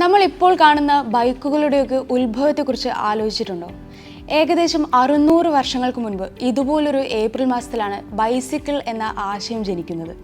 നമ്മൾ ഇപ്പോൾ കാണുന്ന ബൈക്കുകളുടെയൊക്കെ ഉത്ഭവത്തെക്കുറിച്ച് ആലോചിച്ചിട്ടുണ്ടോ? ഏകദേശം അറുന്നൂറ് വർഷങ്ങൾക്ക് മുൻപ് ഇതുപോലൊരു ഏപ്രിൽ മാസത്തിലാണ് ബൈസിക്കിൾ എന്ന ആശയം ജനിക്കുന്നത്.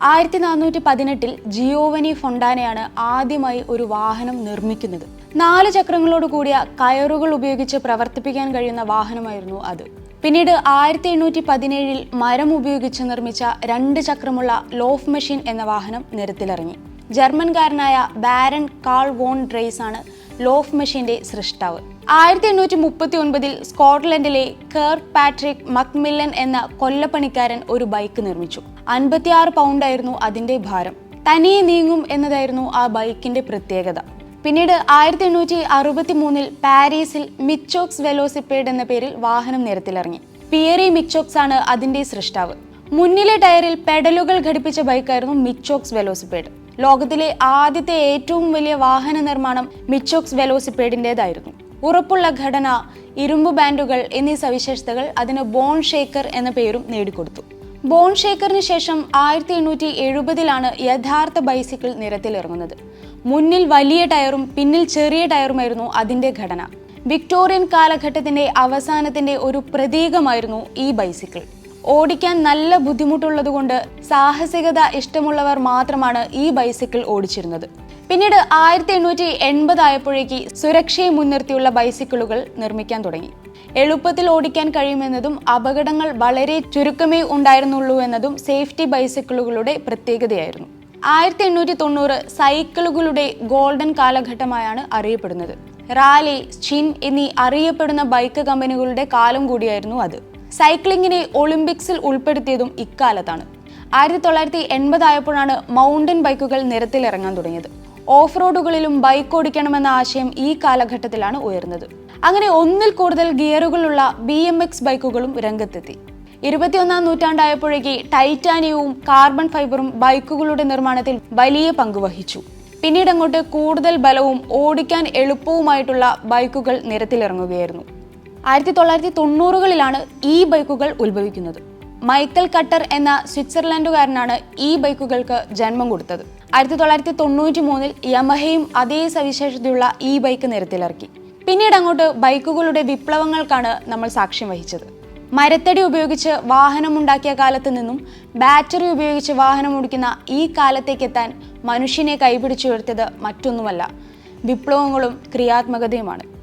ആയിരത്തി നാനൂറ്റി പതിനെട്ടിൽ ജിയോവനി ഫൊണ്ടാനയാണ് ആദ്യമായി ഒരു വാഹനം നിർമ്മിക്കുന്നത്. നാല് ചക്രങ്ങളോട് കൂടിയ കയറുകൾ ഉപയോഗിച്ച് പ്രവർത്തിപ്പിക്കാൻ കഴിയുന്ന വാഹനമായിരുന്നു അത്. പിന്നീട് ആയിരത്തി എണ്ണൂറ്റി പതിനേഴിൽ മരം ഉപയോഗിച്ച് നിർമ്മിച്ച രണ്ട് ചക്രമുള്ള ലോഫ് മെഷീൻ എന്ന വാഹനം നിരത്തിലിറങ്ങി. ജർമ്മൻകാരനായ ബാരൻ കാൾ വോൺ ഡ്രേസ് ആണ് ലോഫ് മെഷീന്റെ സൃഷ്ടാവ്. ആയിരത്തി എണ്ണൂറ്റി മുപ്പത്തി ഒൻപതിൽ സ്കോട്ട്ലൻഡിലെ കെർ പാട്രിക് മക്മില്ലൻ എന്ന കൊല്ലപ്പണിക്കാരൻ ഒരു ബൈക്ക് നിർമ്മിച്ചു. അൻപത്തിയാറ് പൗണ്ടായിരുന്നു അതിന്റെ ഭാരം. തനിയെ നീങ്ങും എന്നതായിരുന്നു ആ ബൈക്കിന്റെ പ്രത്യേകത. പിന്നീട് ആയിരത്തി എണ്ണൂറ്റി അറുപത്തി മൂന്നിൽ പാരീസിൽ മിച്ചോക്സ് വെലോസിപ്പേഡ് എന്ന പേരിൽ വാഹനം നിരത്തിലിറങ്ങി. പിയറി മിച്ചോക്സ് ആണ് അതിന്റെ സൃഷ്ടാവ്. മുന്നിലെ ടയറിൽ പെഡലുകൾ ഘടിപ്പിച്ച ബൈക്കായിരുന്നു മിച്ചോക്സ് വെലോസിപ്പേഡ്. ലോകത്തിലെ ആദ്യത്തെ ഏറ്റവും വലിയ വാഹന നിർമ്മാണം മിച്ചോക്സ് വെലോസിപ്പേഡിന്റെതായിരുന്നു ഉറപ്പുള്ള ഘടന ഇരുമ്പ് ബാൻഡുകൾ എന്നീ സവിശേഷതകൾ അതിന് ബോൺ ഷേക്കർ എന്ന പേരും നേടിക്കൊടുത്തു. ബോൺ ഷേക്കറിന് ശേഷം ആയിരത്തി എണ്ണൂറ്റി എഴുപതിലാണ് യഥാർത്ഥ ബൈസിക്കിൾ നിരത്തിലിറങ്ങുന്നത്. മുന്നിൽ വലിയ ടയറും പിന്നിൽ ചെറിയ ടയറുമായിരുന്നു അതിന്റെ ഘടന. വിക്ടോറിയൻ കാലഘട്ടത്തിന്റെ അവസാനത്തിന്റെ ഒരു പ്രതീകമായിരുന്നു ഈ ബൈസിക്കിൾ. ഓടിക്കാൻ നല്ല ബുദ്ധിമുട്ടുള്ളതുകൊണ്ട് സാഹസികത ഇഷ്ടമുള്ളവർ മാത്രമാണ് ഈ ബൈസിക്കിൾ ഓടിച്ചിരുന്നത്. പിന്നീട് ആയിരത്തി എണ്ണൂറ്റി എൺപതായപ്പോഴേക്ക് സുരക്ഷയെ മുൻനിർത്തിയുള്ള ബൈസിക്കിളുകൾ നിർമ്മിക്കാൻ തുടങ്ങി. എളുപ്പത്തിൽ ഓടിക്കാൻ കഴിയുമെന്നതും അപകടങ്ങൾ വളരെ ചുരുക്കമേ ഉണ്ടായിരുന്നുള്ളൂ എന്നതും സേഫ്റ്റി ബൈസിക്കിളുകളുടെ പ്രത്യേകതയായിരുന്നു. ആയിരത്തി എണ്ണൂറ്റി തൊണ്ണൂറ് സൈക്കിളുകളുടെ ഗോൾഡൻ കാലഘട്ടമായാണ് അറിയപ്പെടുന്നത്. റാലി ചിൻ എന്നീ അറിയപ്പെടുന്ന ബൈക്ക് കമ്പനികളുടെ കാലം കൂടിയായിരുന്നു അത്. സൈക്ലിങ്ങിനെ ഒളിമ്പിക്സിൽ ഉൾപ്പെടുത്തിയതും ഇക്കാലത്താണ്. ആയിരത്തി തൊള്ളായിരത്തി എൺപതായപ്പോഴാണ് മൗണ്ടൻ ബൈക്കുകൾ നിരത്തിലിറങ്ങാൻ തുടങ്ങിയത്. ഓഫ് റോഡുകളിലും ബൈക്ക് ഓടിക്കണമെന്ന ആശയം ഈ കാലഘട്ടത്തിലാണ് ഉയർന്നത്. അങ്ങനെ ഒന്നിൽ കൂടുതൽ ഗിയറുകളുള്ള ബി എം എക്സ് ബൈക്കുകളും രംഗത്തെത്തി. ഇരുപത്തിയൊന്നാം നൂറ്റാണ്ടായപ്പോഴേക്ക് ടൈറ്റാനിയവും കാർബൺ ഫൈബറും ബൈക്കുകളുടെ നിർമ്മാണത്തിൽ വലിയ പങ്ക് വഹിച്ചു. പിന്നീട് അങ്ങോട്ട് കൂടുതൽ ബലവും ഓടിക്കാൻ എളുപ്പവുമായിട്ടുള്ള ബൈക്കുകൾ നിരത്തിലിറങ്ങുകയായിരുന്നു. ആയിരത്തി തൊള്ളായിരത്തി തൊണ്ണൂറുകളിലാണ് ഈ ബൈക്കുകൾ ഉത്ഭവിക്കുന്നത്. മൈക്കൽ കട്ടർ എന്ന സ്വിറ്റ്സർലൻഡുകാരനാണ് ഈ ബൈക്കുകൾക്ക് ജന്മം കൊടുത്തത്. ആയിരത്തി തൊള്ളായിരത്തി തൊണ്ണൂറ്റി മൂന്നിൽ യമഹയും അതേ സവിശേഷതയുള്ള ഈ ബൈക്ക് നിരത്തിലിറക്കി. പിന്നീട് അങ്ങോട്ട് ബൈക്കുകളുടെ വിപ്ലവങ്ങൾക്കാണ് നമ്മൾ സാക്ഷ്യം വഹിച്ചത്. മരത്തടി ഉപയോഗിച്ച് വാഹനമുണ്ടാക്കിയ കാലത്ത് നിന്നും ബാറ്ററി ഉപയോഗിച്ച് വാഹനം ഓടിക്കുന്ന ഈ കാലത്തേക്കെത്താൻ മനുഷ്യനെ കൈപിടിച്ചുയർത്തിയത് മറ്റൊന്നുമല്ല. വിപ്ലവങ്ങളും ക്രിയാത്മകതയുമാണ്.